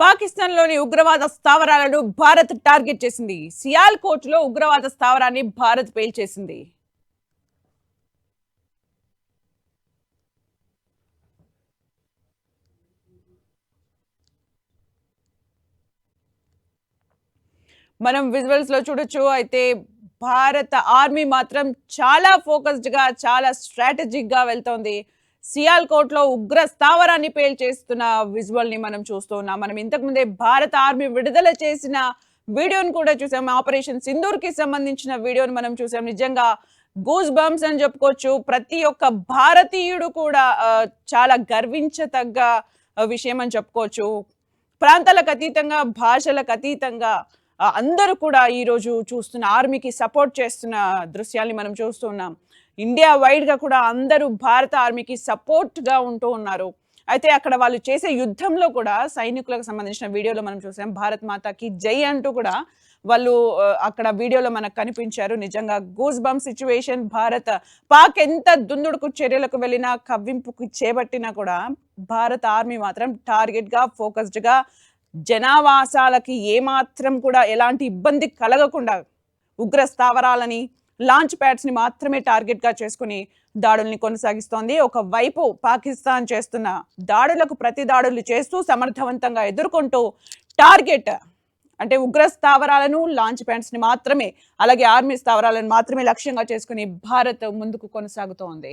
పాకిస్తాన్లోని ఉగ్రవాద స్థావరాలను భారత్ టార్గెట్ చేసింది. సియాల్కోట్లో ఉగ్రవాద స్థావరాన్ని భారత్ పేల్చేసింది మనం విజువల్స్లో చూడొచ్చు అయితే భారత ఆర్మీ మాత్రం చాలా ఫోకస్డ్గా చాలా స్ట్రాటజిక్గా వెళ్తోంది. సియాల్కోట్లో ఉగ్ర స్థావరాన్ని పేల్చేస్తున్న విజువల్ని మనం చూస్తూ ఉన్నాం. మనం ఇంతకు ముందే భారత ఆర్మీ విడుదల చేసిన వీడియోని కూడా చూసాం. ఆపరేషన్ సింధూర్కి సంబంధించిన వీడియోని మనం చూసాం. నిజంగా గూస్ బంప్స్ అని చెప్పుకోవచ్చు. ప్రతి ఒక్క భారతీయుడు కూడా చాలా గర్వించతగ్గ విషయం అని చెప్పుకోవచ్చు. ప్రాంతాలకు అతీతంగా భాషలకు అతీతంగా అందరూ కూడా ఈ రోజు చూస్తున్న ఆర్మీకి సపోర్ట్ చేస్తున్న దృశ్యాల్ని మనం చూస్తున్నాం ఇండియా వైడ్గా కూడా అందరూ భారత ఆర్మీకి సపోర్ట్గా ఉంటూ ఉన్నారు. అయితే అక్కడ వాళ్ళు చేసే యుద్ధంలో కూడా సైనికులకు సంబంధించిన వీడియోలో మనం చూసాం. భారత్ మాతాకి జై అంటూ కూడా వాళ్ళు అక్కడ వీడియోలో మనకు కనిపించారు. నిజంగా goose bump situation Bharat Pak ఎంత దుందుడుకు చర్యలకు వెళ్ళినా కవ్వింపుకు చేపట్టినా కూడా భారత ఆర్మీ మాత్రం టార్గెట్గా ఫోకస్డ్గా జనావాసాలకి ఏమాత్రం కూడా ఎలాంటి ఇబ్బంది కలగకుండా ఉగ్ర స్థావరాలని లాంచ్ ప్యాడ్స్ని మాత్రమే టార్గెట్గా చేసుకుని దాడుల్ని కొనసాగిస్తోంది. ఒకవైపు పాకిస్తాన్ చేస్తున్న దాడులకు ప్రతి దాడులు చేస్తూ సమర్థవంతంగా ఎదుర్కొంటూ టార్గెట్ అంటే ఉగ్ర స్థావరాలను లాంచ్ ప్యాడ్స్ని మాత్రమే అలాగే ఆర్మీ స్థావరాలను మాత్రమే లక్ష్యంగా చేసుకుని భారత్ ముందుకు కొనసాగుతోంది.